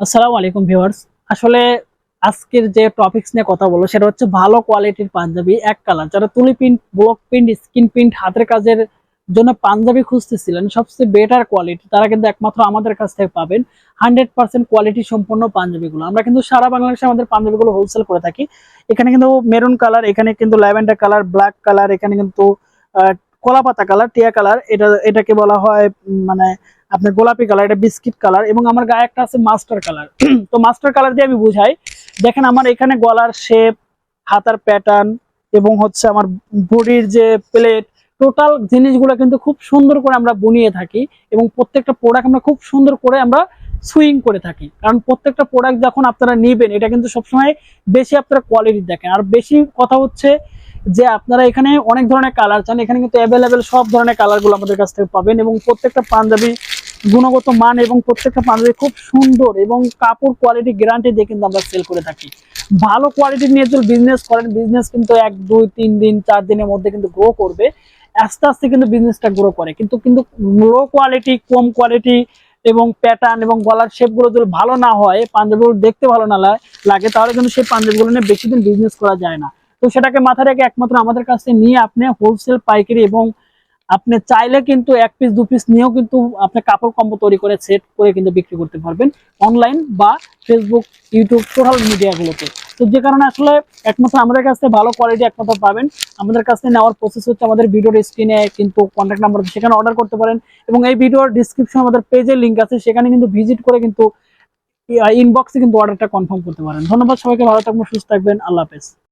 আসসালামু আলাইকুম ভিউয়ার্স। আসলে আজকের যে টপিকস নিয়ে কথা বলব, সেটা হচ্ছে ভালো কোয়ালিটির পাঞ্জাবি এক কালার যারা তুলি print block print skin print হাতের কাজের জন্য পাঞ্জাবি খুঁজতেছিলেন, সবচেয়ে বেটার কোয়ালিটি তারা কিন্তু একমাত্র আমাদের কাছ থেকে পাবেন। হান্ড্রেড পার্সেন্ট কোয়ালিটি সম্পন্ন পাঞ্জাবিগুলো। আমরা কিন্তু সারা বাংলাদেশে আমাদের পাঞ্জাবিগুলো হোলসেল করে থাকি। এখানে কিন্তু মেরুন কালার এখানে কিন্তু ল্যাভেন্ডার কালার ব্ল্যাক কালার এখানে কিন্তু আহ, কলাপাতা কালার টিয়া কালার এটা এটাকে বলা হয় মানে আপনার গোলাপি কালার এটা বিস্কিট কালার এবং আমার গায়ে একটা আছে মাস্টার কালার। তো মাস্টার কালার দিয়ে আমি বুঝাই। দেখেন আমার এখানে গলার শেপ হাতার প্যাটার্ন এবং হচ্ছে আমার বডির যে প্লেট টোটাল জিনিসগুলো কিন্তু খুব সুন্দর করে আমরা বুনিয়ে থাকি এবং প্রত্যেকটা প্রোডাক্ট আমরা খুব সুন্দর করে আমরা সুইং করে থাকি। কারণ প্রত্যেকটা প্রোডাক্ট যখন আপনারা নেবেন এটা কিন্তু সবসময় বেশি আপনারা কোয়ালিটি দেখেন। আর বেশি কথা হচ্ছে যে আপনারা এখানে অনেক ধরনের কালার চান, এখানে কিন্তু অ্যাভেলেবেল সব ধরনের কালারগুলো আমাদের কাছ থেকে পাবেন এবং প্রত্যেকটা পাঞ্জাবি গুণগত মান এবং প্রত্যেকটা পাঞ্জাবি খুব সুন্দর এবং কাপড় কোয়ালিটি গ্যারান্টি দিয়ে কিন্তু আমরা সেল করে থাকি। ভালো কোয়ালিটি নিয়ে যদি বিজনেস করেন বিজনেস কিন্তু এক, দুই, তিন দিন, চার দিনের মধ্যে কিন্তু গ্রো করবে। আস্তে আস্তে কিন্তু বিজনেসটা গ্রো করে। কিন্তু কিন্তু লো কোয়ালিটি কম কোয়ালিটি এবং প্যাটার্ন এবং গলার শেপগুলো যদি ভালো না হয়, পাঞ্জাবিগুলো দেখতে ভালো না লাগে, তাহলে কিন্তু সেই পাঞ্জাবিগুলো নিয়ে বেশি দিন বিজনেস করা যায় না। তো সেটাকে মাথায় রেখে একমাত্র আমাদের কাছে নিয়ে আপনি হোলসেল পাইকারি এবং আপনি চাইলে কিন্তু এক পিস দু পিস নিয়েও কিন্তু আপনি কাপড় কম্বো তৈরি করে সেট করে কিন্তু বিক্রি করতে পারবেন অনলাইন বা ফেসবুক ইউটিউব সোশ্যাল মিডিয়াগুলোতে তো যে কারণে আসলে একমাত্র আমাদের কাছে ভালো কোয়ালিটি একমাত্র পাবেন। আমাদের কাছে নেওয়ার প্রসেস হচ্ছে আমাদের ভিডিওর স্ক্রিনে কিন্তু কন্ট্যাক্ট নাম্বার সেখানে অর্ডার করতে পারেন এবং এই ভিডিওর ডিসক্রিপশন আমাদের পেজের লিঙ্ক আছে, সেখানে কিন্তু ভিজিট করে কিন্তু ইনবক্সে কিন্তু অর্ডারটা কনফার্ম করতে পারেন। ধন্যবাদ সবাইকে, ভালো থাকবেন, সুস্থ থাকবেন, আল্লাহ হাফেজ।